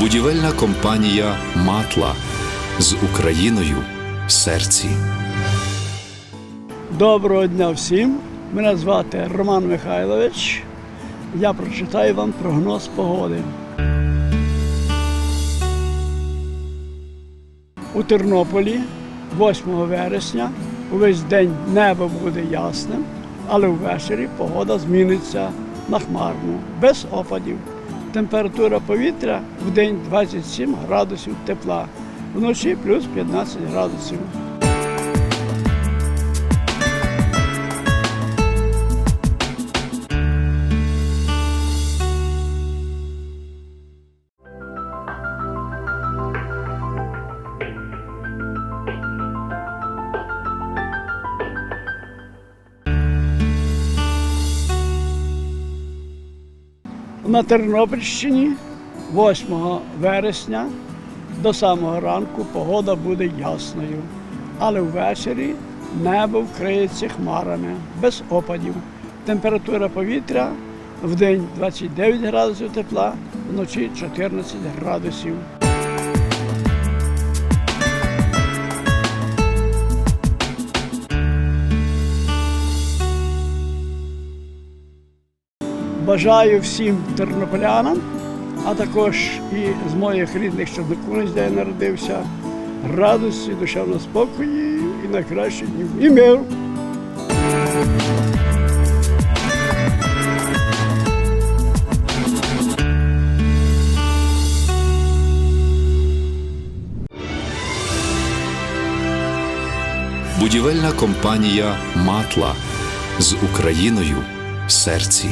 Будівельна компанія Матла з Україною в серці. Доброго дня всім. Мене звати Роман Михайлович. Я прочитаю вам прогноз погоди. У Тернополі 8 вересня увесь день небо буде ясним, але ввечері погода зміниться на хмарну, без опадів. Температура повітря в день 27 градусів тепла, вночі плюс 15 градусів. На Тернопільщині 8 вересня до самого ранку погода буде ясною, але ввечері небо вкриється хмарами без опадів. Температура повітря в день 29 градусів тепла, вночі 14 градусів. Бажаю всім тернополянам, а також і з моїх рідних, що до де я народився, радості, душевного спокою і найкращих днів. І мир. Будівельна компанія Матла з Україною в серці.